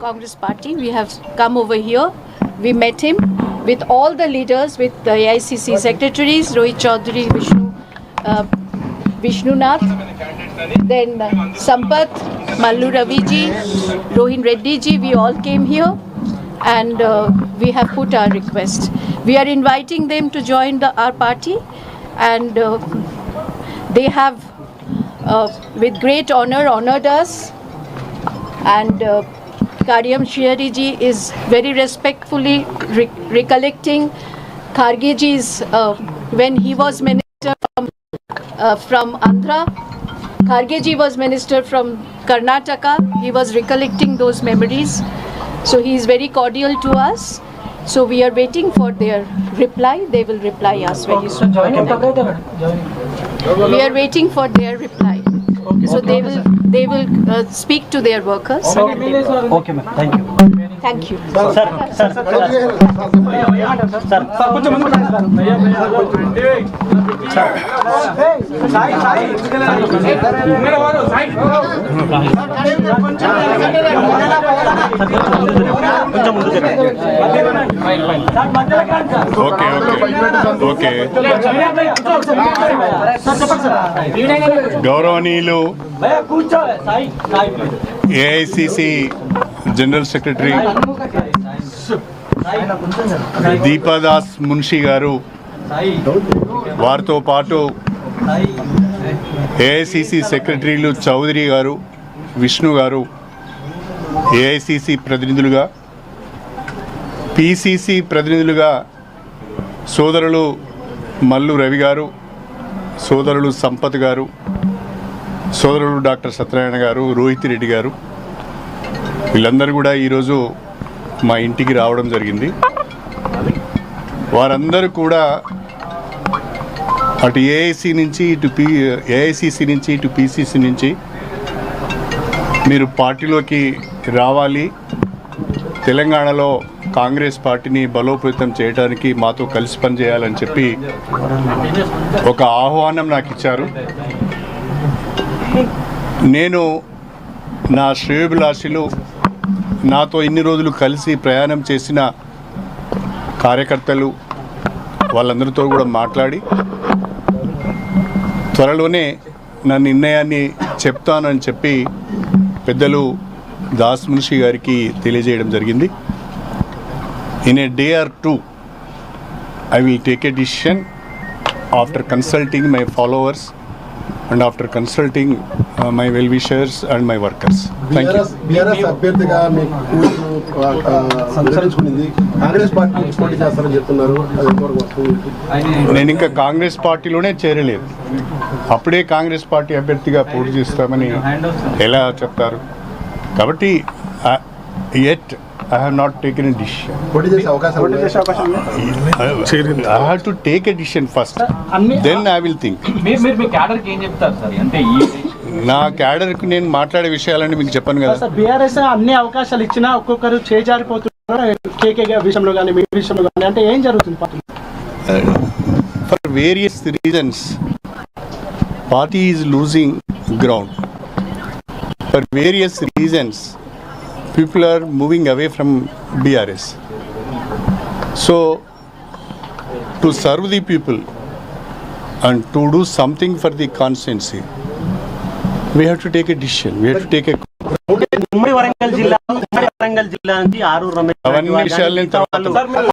Congress Party. We have come over here. We met him with all the leaders, with the AICC secretaries, Rohit Chaudhary, Vishnu, uh, Vishnunath, then uh, Sampath, Mallu Raviji, Rohin Reddy ji, we all came here and uh, we have put our request. We are inviting them to join the, our party and uh, they have, uh, with great honor, honored us and uh, Karyam Shihari ji is very respectfully re- recollecting Kharge ji's uh, when he was minister from, uh, from Andhra. Kharge ji was minister from Karnataka. He was recollecting those memories. So he is very cordial to us. So we are waiting for their reply. They will reply us very soon. We are waiting for their reply. So they will they will uh, speak to their workers. and they will- okay ma'am thank you Thank you. Sir sir sir కొంచెం ముందు జరగండి Okay okay. Okay. గౌరవనీయులు AICC general secretary Deepa Das Munshi గారు వారితో పాటు AICC సెక్రటరీలు చౌదరి గారు విష్ణు గారు ఏఐసిసి ప్రతినిధులుగా పిసిసి ప్రతినిధులుగా సోదరులు మల్లు రవి గారు సోదరులు సంపత్ గారు సోదరులు డాక్టర్ సత్యనారాయణ గారు రోహిత్ రెడ్డి గారు. వీళ్ళందరూ కూడా ఈరోజు మా ఇంటికి రావడం జరిగింది. వారందరూ కూడా అటు ఏఐసి నుంచి ఇటు పి ఏఐసిసి నుంచి ఇటు పిసిసి నుంచి మీరు పార్టీలోకి రావాలి. తెలంగాణలో కాంగ్రెస్ పార్టీని బలోపేతం చేయడానికి మాతో కలిసి పనిచేయాలని చెప్పి ఒక ఆహ్వానం నాకు ఇచ్చారు. నేను నా శ్రేయభిలాషిలు నాతో ఇన్ని రోజులు కలిసి ప్రయాణం చేసిన కార్యకర్తలు వాళ్ళందరితో కూడా మాట్లాడి త్వరలోనే నా నిర్ణయాన్ని చెప్తానని చెప్పి పెద్దలు దాస్ మున్షి గారికి తెలియజేయడం జరిగింది. In a day or two I will take a decision after consulting my followers and after consulting my well wishers and my workers thank you BRS అభ్యర్థిగా కాంగ్రెస్ పార్టీ పోటీ చేస్తారని చెప్తున్నారు. నేను ఇంకా కాంగ్రెస్ పార్టీలోనే చేరలేదు. అప్పుడే కాంగ్రెస్ పార్టీ అభ్యర్థిగా పోటీ చేస్తామని ఎలా చెప్తారు? కాబట్టి at I have not taken a decision? I have to take a decision first then I will think మీరు మీ క్యాడర్కి నా నేను మాట్లాడే విషయాలని మీకు చెప్పాను కదా. బీఆర్ఎస్ అన్ని అవకాశాలు ఇచ్చినా ఒక్కొక్కరు చేజారిపోతున్నారు. కేకే విషయంలో కానీ మీ విషయంలో కానీ అంటే ఏం జరుగుతుంది party? For various reasons party is losing ground. for various reasons people are moving away from brs so to serve the people and to do something for the constancy we have to take a decision we have to take a ఉమ్మడి వరంగల్ జిల్లా ఉమ్మడి వరంగల్ జిల్లా నుంచి ఆరు రమేష్ అవన్నీ విషయాలు నేను తర్వాత వాళ్ళు